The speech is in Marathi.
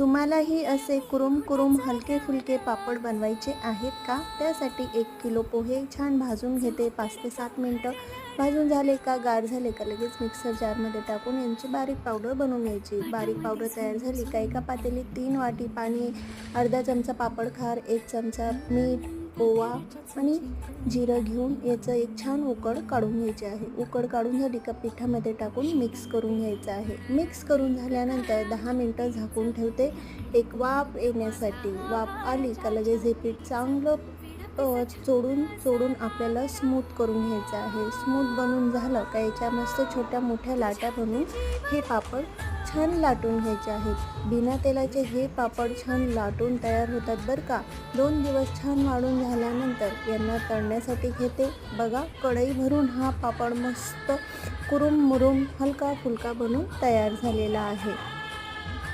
तुम्हालाही असे कुरुम कुरुम हलके फुलके पापड बनवायचे आहेत का? त्यासाठी एक किलो पोहे छान भाजून घेते. पाच ते सात मिनटं भाजून झाले का? गार झाले का? लगेच मिक्सर जारमध्ये टाकून यांची बारीक पावडर बनवून घ्यायची. बारीक पावडर तयार झाली का? एका पातेलीत तीन वाटी पाणी अर्धा चमचा पापड खार एक चमचा मीठ ओवा आणि जिरं घेऊन याचं एक छान उकड काढून घ्यायचे आहे. उकड काढून झाली का पिठामध्ये टाकून मिक्स करून घ्यायचं आहे. मिक्स करून झाल्यानंतर दहा मिनटं झाकून ठेवते. एक वाफ येण्यासाठी. वाफ आली का लगेच हे पीठ चांगलं चोडून चोडून आपल्याला स्मूथ करून घ्यायचं आहे. स्मूथ बनवून झालं का याच्या मस्त छोट्या मोठ्या लाट्या बनवून हे पापड छान लाटून घ्यायचे आहेत. बिना तेलाचे हे पापड छान लाटून तयार होतात बरं का? दोन दिवस छान वाढून झाल्यानंतर यांना तळण्यासाठी घेते. बघा कढई भरून हा पापड मस्त कुरुम मुरुम हलका फुलका बनून तयार झालेला आहे.